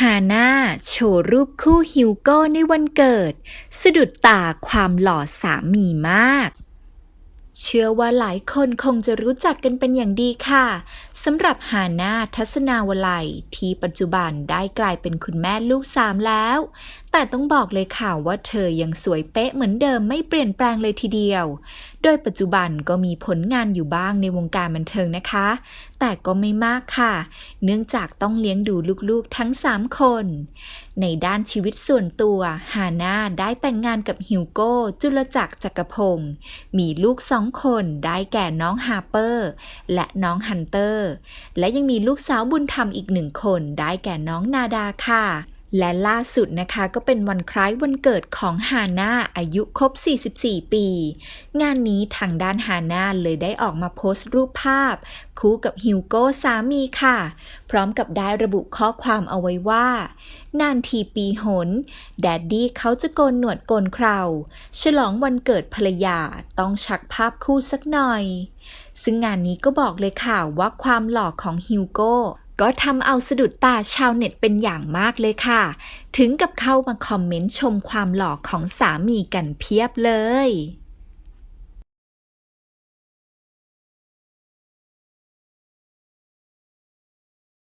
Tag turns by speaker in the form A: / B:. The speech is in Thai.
A: ฮาน่าโชว์รูปคู่ฮิวโก้ในวันเกิด สะดุดตาความหล่อสามีมาก เชื่อว่าหลายคนคงจะรู้จักกันเป็นอย่างดีค่ะสำหรับฮาน่าทัศนาวลัยที่ปัจจุบันได้กลายเป็นคุณแม่ลูกสามแล้ว แต่ต้องบอกเลยค่ะว่าเธอยังสวยเป๊ะเหมือนเดิมไม่เปลี่ยนแปลงเลยทีเดียว โดยปัจจุบันก็มีผลงานอยู่บ้างในวงการบันเทิงนะคะ แต่ก็ไม่มากค่ะ เนื่องจากต้องเลี้ยงดูลูกๆทั้ง 3 คน ในด้านชีวิตส่วนตัวฮาน่าได้แต่งงานกับฮิวโก้ จุลจักรจักรพงศ์มีลูกสองคนได้แก่น้องฮาร์เปอร์ และน้องฮันเตอร์ และยังมีลูกสาวบุญธรรมอีกหนึ่งคนได้แก่น้องนาดาค่ะ และล่าสุดนะคะก็เป็นวันคล้ายวันเกิดของฮาน่าอายุครบ 44 ปี งานนี้ทางด้านฮาน่าเลยได้ออกมาโพสต์รูปภาพ คู่กับฮิวโก้สามีค่ะ พร้อมกับได้ระบุข้อความเอาไว้ว่า นานทีปีหน แดดดี้เขาจะโกนหนวดโกนเครา ฉลองวันเกิดภรรยาต้องชักภาพคู่สักหน่อย ซึ่งงานนี้ก็บอกเลยค่ะว่าความหล่อของฮิวโก้ ก็ทำเอาสะดุดตาชาวเน็ตเป็นอย่างมากเลยค่ะ ถึงกับเข้ามาคอมเมนต์ชมความหล่อของสามีกันเพียบเลย